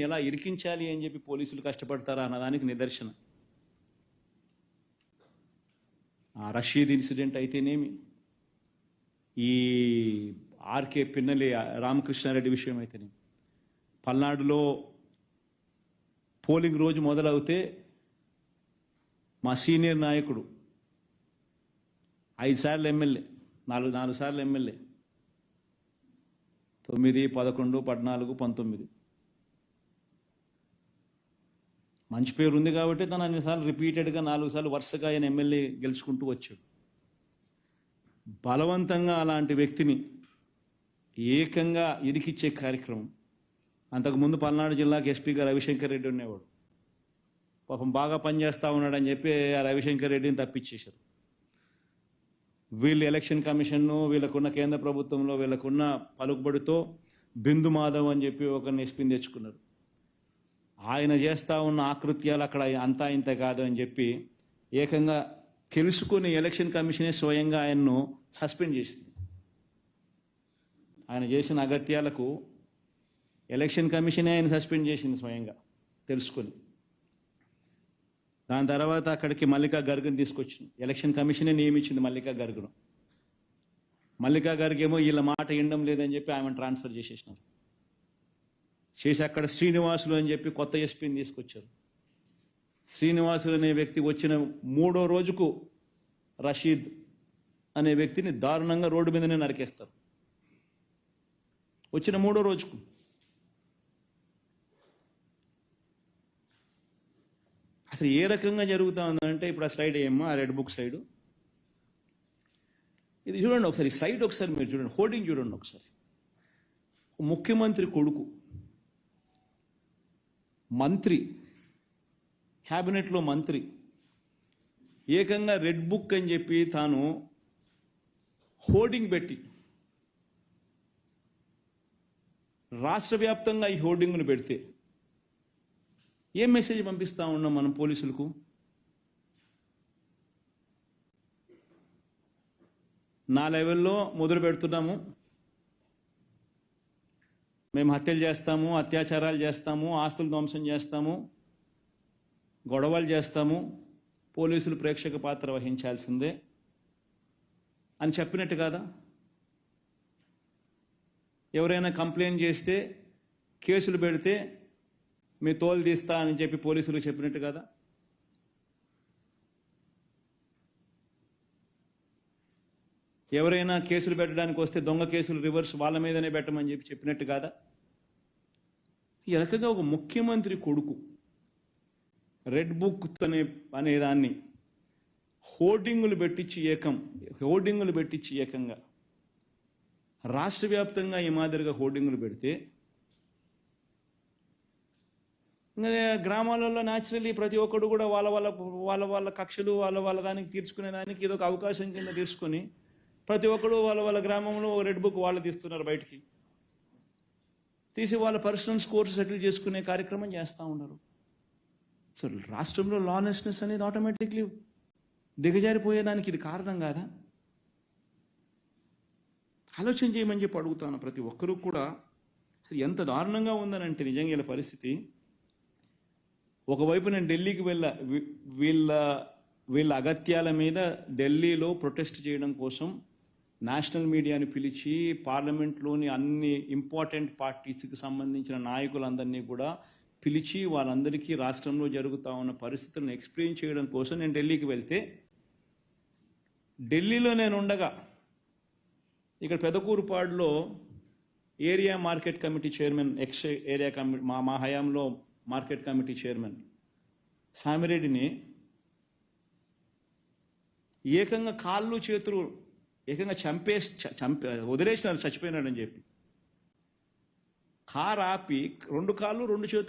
ఎలా ఇరికించాలి అని చెప్పి పోలీసులు కష్టపడతారా అన్నదానికి నిదర్శనం. ఆ రషీద్ ఇన్సిడెంట్ అయితేనేమి? ఈ ఆర్కే పిన్నలి రామకృష్ణారెడ్డి విషయం అయితేనేమి? పల్నాడులో పోలింగ్ రోజు మొదలవుతే మా సీనియర్ నాయకుడు ఐదు సార్లు ఎమ్మెల్యే నాలుగు నాలుగు సార్లు ఎమ్మెల్యే. తొమ్మిది పదకొండు పద్నాలుగు పంతొమ్మిది. మంచి పేరు ఉంది కాబట్టి తను అన్నిసార్లు రిపీటెడ్గా నాలుగు సార్లు వరుసగా ఆయన ఎమ్మెల్యే గెలుచుకుంటూ వచ్చాడు. బలవంతంగా అలాంటి వ్యక్తిని ఏకంగా ఇరికిచ్చే కార్యక్రమం. అంతకుముందు పల్నాడు జిల్లాకి ఎస్పీగా రవిశంకర్ రెడ్డి ఉండేవాడు. పాపం బాగా పనిచేస్తా ఉన్నాడని చెప్పి ఆ రవిశంకర్ రెడ్డిని తప్పించేశారు. వీళ్ళు ఎలక్షన్ కమిషన్ను వీళ్ళకున్న కేంద్ర ప్రభుత్వంలో వీళ్ళకున్న పలుకుబడితో బిందు మాధవ్ అని చెప్పి ఒకరిని ఎస్పీని తెచ్చుకున్నారు. ఆయన చేస్తా ఉన్న ఆకృత్యాలు అక్కడ అంతా ఇంత కాదు అని చెప్పి ఏకంగా తెలుసుకుని ఎలక్షన్ కమిషనే స్వయంగా ఆయన్ను సస్పెండ్ చేసింది. ఆయన చేసిన అగత్యాలకు ఎలక్షన్ కమిషనే ఆయన సస్పెండ్ చేసింది స్వయంగా తెలుసుకుని. దాని తర్వాత అక్కడికి మల్లికా గర్గ్ని తీసుకొచ్చింది. ఎలక్షన్ కమిషనే నియమించింది మల్లికా గర్గ్ను. మల్లికా గర్గ్ ఏమో వీళ్ళ మాట వినడం లేదని చెప్పి ఆమెను ట్రాన్స్ఫర్ చేసేసినారు. చేసి అక్కడ శ్రీనివాసులు అని చెప్పి కొత్త ఎస్పీని తీసుకొచ్చారు. శ్రీనివాసులు అనే వ్యక్తి వచ్చిన మూడో రోజుకు రషీద్ అనే వ్యక్తిని దారుణంగా రోడ్డు మీదనే నరికేస్తారు. వచ్చిన మూడో రోజుకు. అసలు ఏ రకంగా జరుగుతా ఉందంటే ఇప్పుడు ఆ స్లైడ్ ఏమో ఆ రెడ్ బుక్ సైడ్. ఇది చూడండి ఒకసారి ఈ సైడ్ ఒకసారి మీరు చూడండి హోర్డింగ్ చూడండి ఒకసారి. ముఖ్యమంత్రి కొడుకు మంత్రి క్యాబినెట్లో మంత్రి ఏకంగా రెడ్ బుక్ అని చెప్పి తాను హోర్డింగ్ పెట్టి రాష్ట్ర వ్యాప్తంగా ఈ హోర్డింగ్ను పెడితే ఏం మెసేజ్ పంపిస్తా ఉన్నాం మనం పోలీసులకు? నా లెవెల్లో మొదలు పెడుతున్నాము. మేము హత్యలు చేస్తాము అత్యాచారాలు చేస్తాము ఆస్తులు ధ్వంసం చేస్తాము గొడవలు చేస్తాము పోలీసులు ప్రేక్షక పాత్ర వహించాల్సిందే అని చెప్పినట్టు కాదా? ఎవరైనా కంప్లైంట్ చేస్తే కేసులు పెడితే మీ తోలు తీస్తా అని చెప్పి పోలీసులు చెప్పినట్టు కదా? ఎవరైనా కేసులు పెట్టడానికి వస్తే దొంగ కేసులు రివర్స్ వాళ్ళ మీదనే పెట్టమని చెప్పి చెప్పినట్టు కాదా? ఈ రకంగా ఒక ముఖ్యమంత్రి కొడుకు రెడ్ బుక్ అనే అనేదాన్ని హోర్డింగులు పెట్టించి ఏకం హోర్డింగులు పెట్టించి ఏకంగా. రాష్ట్ర వ్యాప్తంగా ఈ మాదిరిగా హోర్డింగులు పెడితే గ్రామాలలో న్యాచురల్లీ ప్రతి ఒక్కడు కూడా వాళ్ళ వాళ్ళ వాళ్ళ వాళ్ళ కక్షలు వాళ్ళ వాళ్ళ దానికి తీర్చుకునే దానికి ఇదొక అవకాశం కింద తీసుకొని ప్రతి ఒక్కరు వాళ్ళ వాళ్ళ గ్రామంలో ఒక రెడ్ బుక్ వాళ్ళు తీస్తున్నారు బయటికి. తీసి వాళ్ళ పర్సనల్ స్కోర్స్ సెటిల్ చేసుకునే కార్యక్రమం చేస్తూ ఉన్నారు. సో రాష్ట్రంలో లానెస్నెస్ అనేది ఆటోమేటిక్లీ దిగజారిపోయేదానికి ఇది కారణం కాదా? ఆలోచన చేయమని చెప్పి అడుగుతాను ప్రతి ఒక్కరూ కూడా. ఎంత దారుణంగా ఉందనంటే నిజంగా వీళ్ళ పరిస్థితి. ఒకవైపు నేను ఢిల్లీకి వెళ్ళా వీళ్ళ వీళ్ళ అగత్యాల మీద ఢిల్లీలో ప్రొటెస్ట్ చేయడం కోసం నేషనల్ మీడియాని పిలిచి పార్లమెంట్లోని అన్ని ఇంపార్టెంట్ పార్టీస్కి సంబంధించిన నాయకులందరినీ కూడా పిలిచి వాళ్ళందరికీ రాష్ట్రంలో జరుగుతూ ఉన్న పరిస్థితులను ఎక్స్ప్లెయిన్ చేయడం కోసం నేను ఢిల్లీకి వెళ్తే ఢిల్లీలో నేను ఉండగా ఇక్కడ పెదకూరుపాడులో area market committee chairman ex area committee మా మా హయాంలో మార్కెట్ కమిటీ చైర్మన్ సామిరెడ్డిని ఏకంగా కాళ్ళు చేతులు ఏకంగా చంపే చంపే వదిలేసినారు చచ్చిపోయినాడని చెప్పి. కారు ఆపి రెండు కాళ్ళు రెండు చేతులు